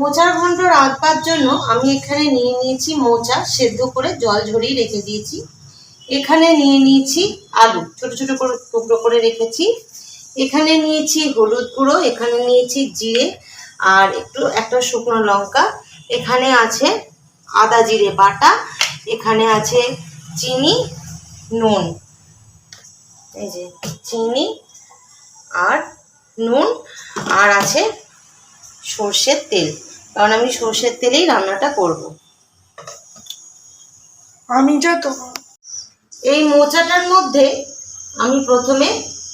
মোচার ঘন্ট রাঁধবার জন্য আমি এখানে নিয়ে নিয়েছি মোচা, সেদ্ধ করে জল ঝরিয়ে রেখে দিয়েছি। এখানে নিয়ে নিয়েছি আলু, ছোট ছোট করে টুকরো করে রেখেছি। এখানে নিয়েছি হলুদ গুঁড়ো, এখানে নিয়েছি জিরে আর একটু, একটা শুকনো লঙ্কা। এখানে আছে আদা জিরে বাটা, এখানে আছে চিনি, নুন। এই যে, চিনি আর নুন আর আছে সর্ষের তেল। কারণ আমি সর্ষের তেলেই রান্নাটা করব। আমি যা তো এই মোচাটার মধ্যে আমি প্রথমে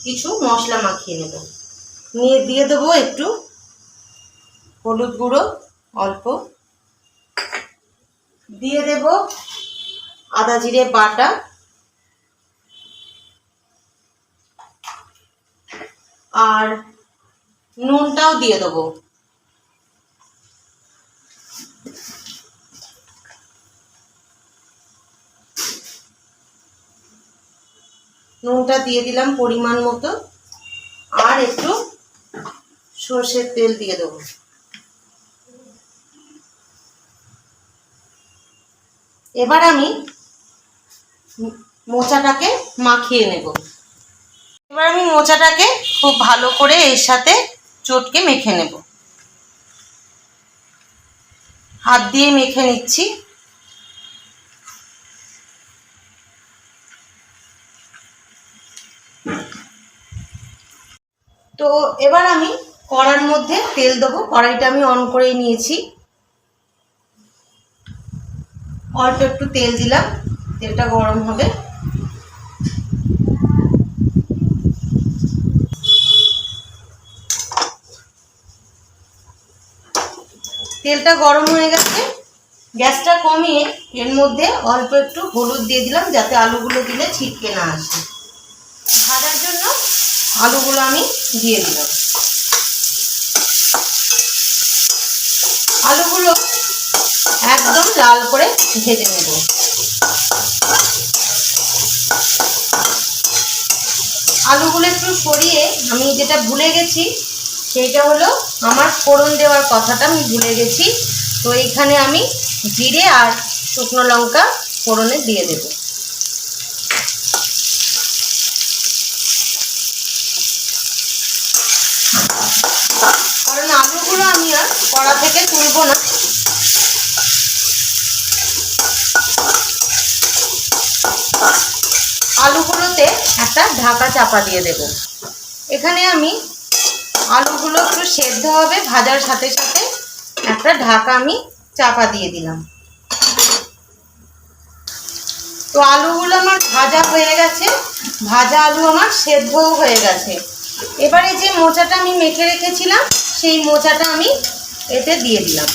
কিছু মশলা মাখিয়ে নেব। নিয়ে দিয়ে দেবো একটু হলুদ গুঁড়ো অল্প। দিয়ে দেব আদা জিরে বাটা। আর নুনটাও দিয়ে দেবো। নুনটা দিয়ে দিলাম পরিমাণ মতো। আর একটু সর্ষের তেল দিয়ে দেবো। এবার আমি মোচাটাকে মাখিয়ে নেব। এবার আমি মোচাটাকে খুব ভালো করে এর সাথে চটকে মেখে নেব। হাত দিয়ে মেখে নিচ্ছি। তো এবার আমি কড়ার মধ্যে তেল দেবো। কড়াইটা আমি অন করে নিয়েছি। অল্প একটু তেল দিলাম। তেলটা গরম হবে। তেলটা গরম হয়ে গেছে। গ্যাসটা কমিয়ে এর মধ্যে অল্প একটু হলুদ দিয়ে দিলাম, যাতে আলুগুলো দিলে ছিটকে না আসে। আলুগুলো আমি দিয়ে দিলাম আলুগুলো একদম লাল করে ভেজে নেব। আলুগুলো একটু সরিয়ে আমি যেটা ভুলে গেছি, সেইটা হলো আমার ফোড়ন দেওয়ার কথাটা আমি ভুলে গেছি। তো এইখানে আমি জিরে আর শুকনো লঙ্কা ফোড়নে দিয়ে দেবো কারণ আলুগুলো আমি আর কড়া থেকে তুলবো না। আলুগুলোতে একটা ঢাকা চাপা দিয়ে দেব। এখানে আমি আলুগুলো একটু সেদ্ধ হবে, ভাজার সাথে সাথে একটা ঢাকা আমি চাপা দিয়ে দিলাম। তো আলুগুলো আমার ভাজা হয়ে গেছে, ভাজা আলু আমার সেদ্ধও হয়ে গেছে। এবারে যে মোচাটা আমি মেখে রেখেছিলাম সেই মোচাটা আমি এতে দিয়ে দিলাম।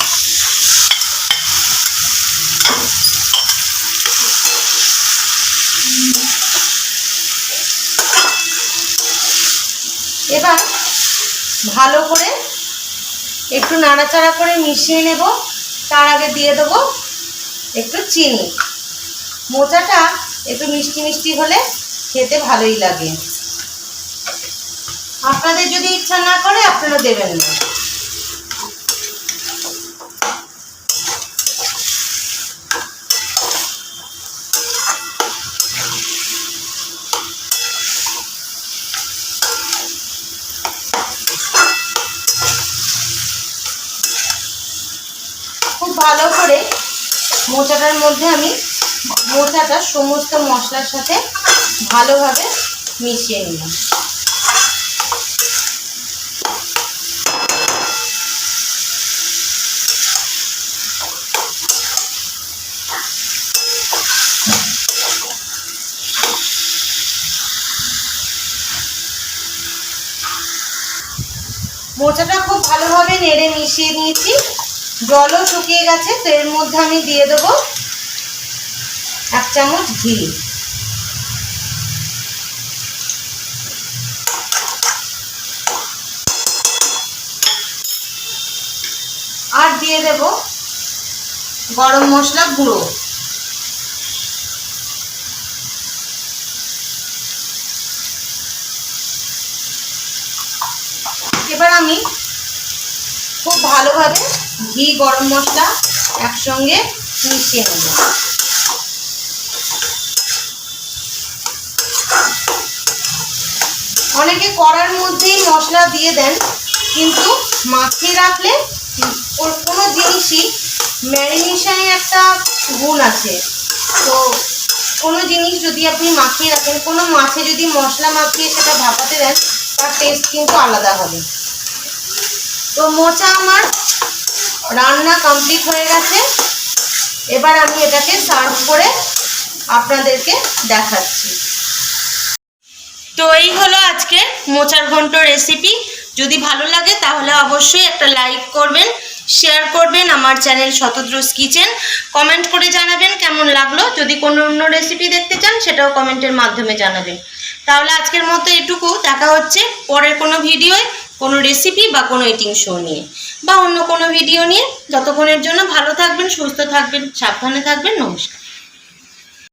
এবার ভালো করে একটু নাড়াচাড়া করে মিশিয়ে নেব। তার আগে দিয়ে দেবো একটু চিনি। মোচাটা একটু মিষ্টি মিষ্টি হলে খেতে ভালোই লাগে। আপনাদের যদি ইচ্ছা না করে, আপনারা দেবেন না। খুব ভালো করে মোচাটার মধ্যে আমি মোচাটা সমস্ত মশলার সাথে ভালোভাবে মিশিয়ে নিলাম। মোচাটা খুব ভালোভাবে নেড়ে মিশিয়ে নিয়েছি। জলও শুকিয়ে গেছে, তো এর মধ্যে আমি দিয়ে দেবো এক চামচ ঘি। আর দিয়ে দেব গরম মশলা গুঁড়ো। এবার আমি খুব ভালোভাবে ঘি, গরম মশলা একসঙ্গে মিশিয়ে নেব। অনেকে কড়ার মধ্যেই মশলা দিয়ে দেন, কিন্তু মাখিয়ে রাখলে ওর কোনো জিনিসই ম্যারিনেশনে একটা গুণ আছে। তো কোনো জিনিস যদি আপনি মাখিয়ে রাখেন, কোনো মাছে যদি মশলা মাখিয়ে সেটা ভাপাতে দেন, তার টেস্ট কিন্তু আলাদা হবে। তো মোচা আমার রান্না কমপ্লিট হয়ে গেছে। এবার আমি এটাকে সার্ভ করে আপনাদেরকে দেখাচ্ছি। তো এই হলো আজকে মোচার ঘন্ট রেসিপি যদি ভালো লাগে তাহলে অবশ্যই একটা লাইক করবেন শেয়ার করবেন আমার চ্যানেল শতদ্রুস কিচেন কমেন্ট করে জানাবেন কেমন লাগল। যদি কোনো অন্য রেসিপি দেখতে চান, সেটাও কমেন্টের মাধ্যমে জানাবেন। তাহলে আজকের মতো এটুকু। দেখা হচ্ছে পরের কোনো ভিডিওয় কোনো রেসিপি বা কোনো ইটিং শো নিয়ে বা অন্য কোনো ভিডিও নিয়ে। যতক্ষণের জন্য ভালো থাকবেন, সুস্থ থাকবেন, সাবধানে থাকবেন। নমস্কার।